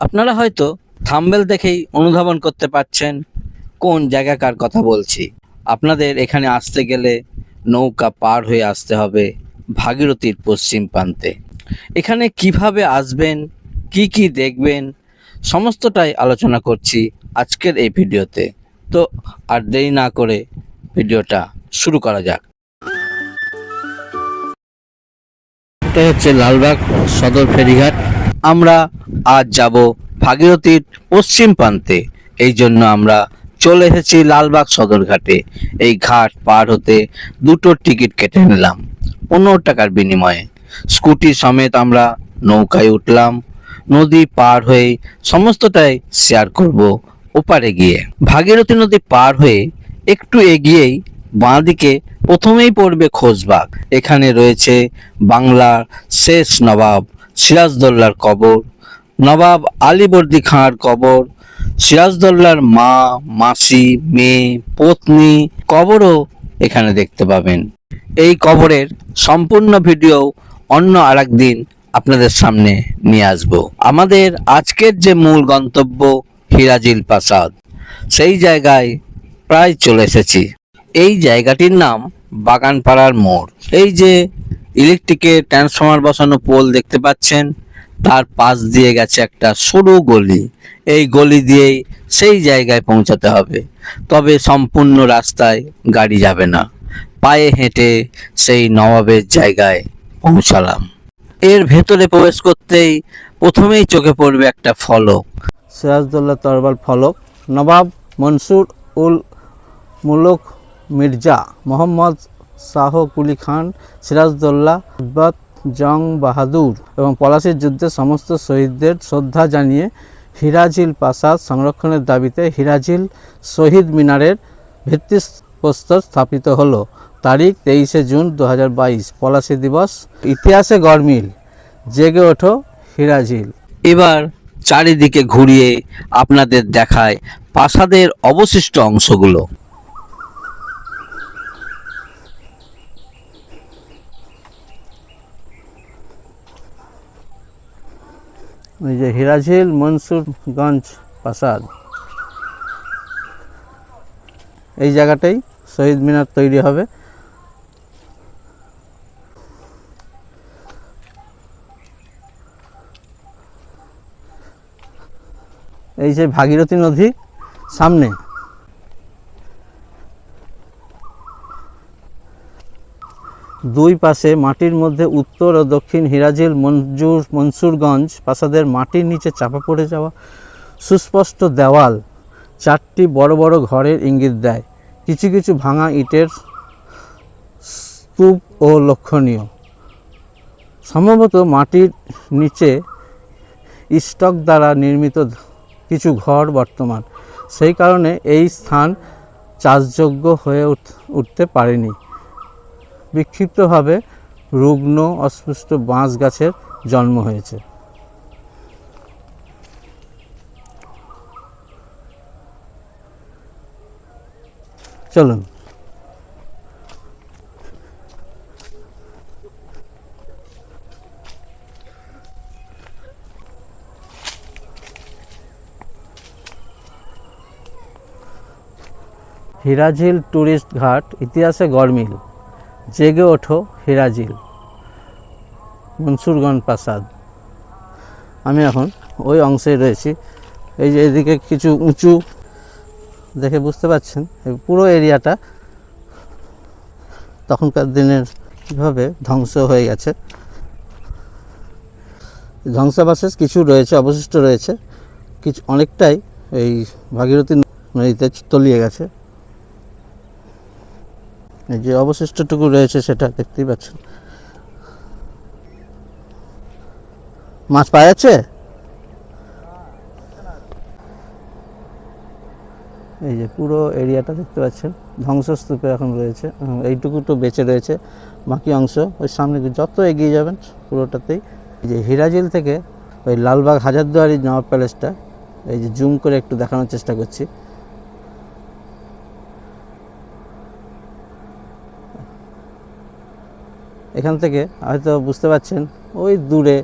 আপনারা হয়তো থাম্বেল দেখেই অনুধাবন করতে পারছেন কোন জায়গাকার কথা বলছি। আপনাদের এখানে আসতে গেলে নৌকা পার হয়ে আসতে হবে ভাগীরথীর পশ্চিম প্রান্তে। এখানে কীভাবে আসবেন, কি কি দেখবেন, সমস্তটাই আলোচনা করছি আজকের এই ভিডিওতে। তো আর দেরি না করে ভিডিওটা শুরু করা যাক। এটা হচ্ছে লালবাগ সদর ফেরিঘাট। আমরা আজ যাব ভাগীরথীর পশ্চিম প্রান্তে। এই জন্য আমরা চলে এসেছি লালবাগ সদর ঘাটে। এই ঘাট পার হতে দুটো টিকিট কেটে নিলাম, পনেরো টাকার বিনিময়ে। স্কুটি সমেত আমরা নৌকায় উঠলাম, নদী পার হয়ে সমস্তটাই শেয়ার করব ওপারে গিয়ে। ভাগীরথী নদী পার হয়ে একটু এগিয়েই বাঁদিকে প্রথমেই পড়বে খোঁজবাগ এখানে রয়েছে বাংলার শেষ নবাব সিরাজদৌল্লার কবর, নবাব আলীবর্দী খাঁর কবর, সিরাজদৌল্লার মা, মাসি, মেয়ে, পত্নী কবরও এখানে দেখতে পাবেন। এই কবরের সম্পূর্ণ ভিডিও অন্য আরেকদিন আপনাদের সামনে নিয়ে আসব। আমাদের আজকের যে মূল গন্তব্য হিরাজিল প্রাসাদ, সেই জায়গায় প্রায় চলে এসেছি। এই জায়গাটির নাম বাগানপাড়ার মোড়। এই যে ইলেকট্রিকের ট্রান্সফরমার বসানো পোল দেখতে পাচ্ছেন। তার পাশ দিয়ে গেছে একটা সরু গলি। এই গলি দিয়েই সেই জায়গায় পৌঁছাতে হবে। তবে সম্পূর্ণ রাস্তায় গাড়ি যাবে না। পায়ে হেঁটে সেই নবাবের জায়গায় পৌঁছালাম। এর ভেতরে প্রবেশ করতেই প্রথমেই চোখে পড়বে একটা ফলক। সিরাজদৌল্লা তরবাল ফলক। নবাব মনসুর উল মুলক মির্জা মোহাম্মদ শাহ কুলি খান, সিরাজদৌল্লা তিব্বত জং বাহাদুর এবং পলাশির যুদ্ধে সমস্ত শহীদদের শ্রদ্ধা জানিয়ে হিরাজিল প্রাসাদ সংরক্ষণের দাবিতে হিরাজিল শহীদ মিনারের ভিত্তিপ্রস্তর স্থাপিত হলো। তারিখ তেইশে জুন দু পলাশী দিবস, ইতিহাসে গরমিল জেগে ওঠো হিরাজিল। এবার চারিদিকে ঘুরিয়ে আপনাদের দেখায় প্রাসাদের অবশিষ্ট অংশগুলো। এই যে হিরাঝিল মনসুরগঞ্জ প্রাসাদ। এই জায়গাটাই শহীদ মিনার তৈরি হবে। এই যে ভাগীরথী নদী সামনে। দুই পাশে মাটির মধ্যে উত্তর ও দক্ষিণ হিরাজিল, মঞ্জুর, মনসুরগঞ্জ প্রাসাদের মাটির নিচে চাপা পড়ে যাওয়া সুস্পষ্ট দেওয়াল চারটি বড় বড় ঘরের ইঙ্গিত দেয়। কিছু কিছু ভাঙা ইটের স্তূপ ও লক্ষণীয়। সম্ভবত মাটির নিচে স্টক দ্বারা নির্মিত কিছু ঘর বর্তমান। সেই কারণে এই স্থান চাষযোগ্য হয়ে উঠ- উঠতে পারেনি। বিক্ষিপ্তভাবে রুগ্ন অস্পষ্ট বাঁশ গাছের জন্ম হয়েছে। চলুন। হিরাঝিল ট্যুরিস্ট ঘাট ইতিহাসে গরমিল জেগে ওঠো হিরাজিল মনসুরগঞ্জ প্রাসাদ। আমি এখন ওই অংশে রয়েছি। এই যে এদিকে কিছু উঁচু, দেখে বুঝতে পারছেন, এই পুরো এরিয়াটা তখনকার দিনের কীভাবে ধ্বংস হয়ে গেছে। ধ্বংসাবশেষ কিছু রয়েছে, অবশিষ্ট রয়েছে। কিছু অনেকটাই এই ভাগীরথী নদীতে তলিয়ে গেছে। যে অবশিষ্টটুকু রয়েছে সেটা দেখতেই পাচ্ছেন। মাছ পাওয়া যাচ্ছে? এই যে পুরো এরিয়াটা দেখতে পাচ্ছেন, ধ্বংসস্তূপে এখন রয়েছে। এইটুকু তো বেঁচে রয়েছে, বাকি অংশ ওই সামনে যত এগিয়ে যাবেন পুরোটাতেই। এই যে হিরাজিল থেকে ওই লালবাগ হাজারদুয়ারি নবাব প্যালেসটা, এই যে জুম করে একটু দেখানোর চেষ্টা করছি। এখান থেকে হয়তো বুঝতে পারছেন, ওই দূরে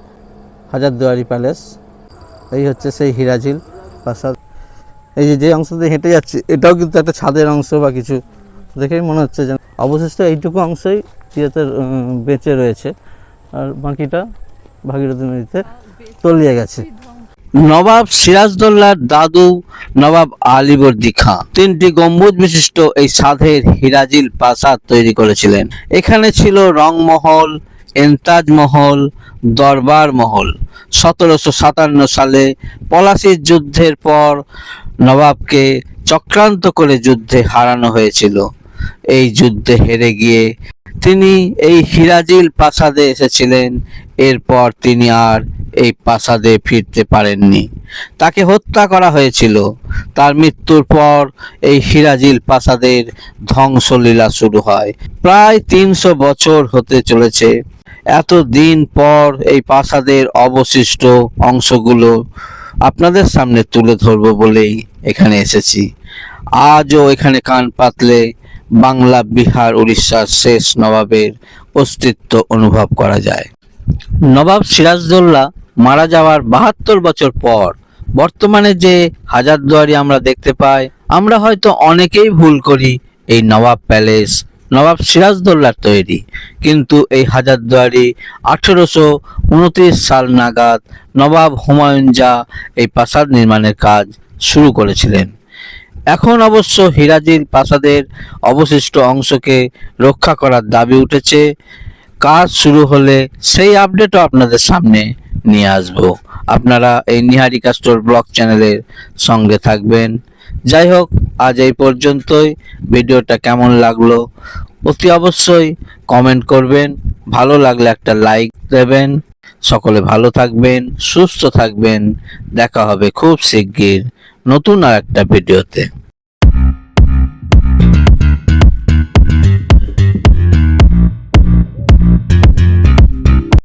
হাজারদুয়ারি প্যালেস। এই হচ্ছে সেই হিরাঝিল প্রাসাদ। এই যে যে অংশ দিয়ে হেঁটে যাচ্ছে, এটাও কিন্তু একটা ছাদের অংশ বা কিছু। দেখেই মনে হচ্ছে যে অবশিষ্ট এইটুকু অংশই ইয়েতে বেঁচে রয়েছে। আর বাকিটা ভাগীরথী নদীতে তলিয়ে গেছে। নবাব সিরাজদৌল্লার দাদু নবাব আলিবর্দী খাঁ। তিনটি গম্বুজ বিশিষ্ট এই সাধের হিরাজিল প্রাসাদ তৈরি করেছিলেন। এখানে ছিল রংমহল এন্তাজ মহল দরবার মহল সতেরোশো সাতান্ন সালে পলাশির যুদ্ধের পর নবাবকে চক্রান্ত করে যুদ্ধে হারানো হয়েছিল। এই যুদ্ধে হেরে গিয়ে তিনি এই হিরাজিল প্রাসাদে এসেছিলেন। এরপর তিনি আর এই প্রাসাদে ফিরতে পারেননি। তাকে হত্যা করা হয়েছিল। তার মৃত্যুর পর এই হিরাজিল প্রাসাদের ধ্বংসলীলা শুরু হয়। প্রায় তিনশো বছর হতে চলেছে। এত দিন পর এই প্রাসাদের অবশিষ্ট অংশগুলো আপনাদের সামনে তুলে ধরবো বলেই এখানে এসেছি। আজও এখানে কান পাতলে বাংলা, বিহার, উড়িষ্যার শেষ নবাবের অস্তিত্ব অনুভব করা যায়। নবাব সিরাজদৌল্লা মারা যাওয়ার বাহাত্তর বছর পর, বর্তমানে যে হাজারদুয়ারি আমরা দেখতে পাই, আমরা হয়তো অনেকেই ভুল করি এই নবাব প্যালেস, নবাব সিরাজদৌল্লার তৈরি। কিন্তু এই হাজারদুয়ারি আঠেরোশো উনত্রিশ সাল নাগাদ নবাব হুমায়ুন জা এই প্রাসাদ নির্মাণের কাজ শুরু করেছিলেন। এখন অবশ্য হিরাজির প্রাসাদের অবশিষ্ট অংশকে রক্ষা করার দাবি উঠেছে। কাজ শুরু হলে সেই আপডেটও আপনাদের সামনে নিয়ে আসব। আপনারা এই নিহারিকা স্টোর ব্লগ চ্যানেলের সঙ্গে থাকবেন। যাই হোক, আজ এই পর্যন্তই। ভিডিওটা কেমন লাগল অতি অবশ্যই কমেন্ট করবেন। ভালো লাগলে একটা লাইক দেবেন। সকলে ভালো থাকবেন, সুস্থ থাকবেন। দেখা হবে খুব শিগগির নতুন আর একটা ভিডিওতে।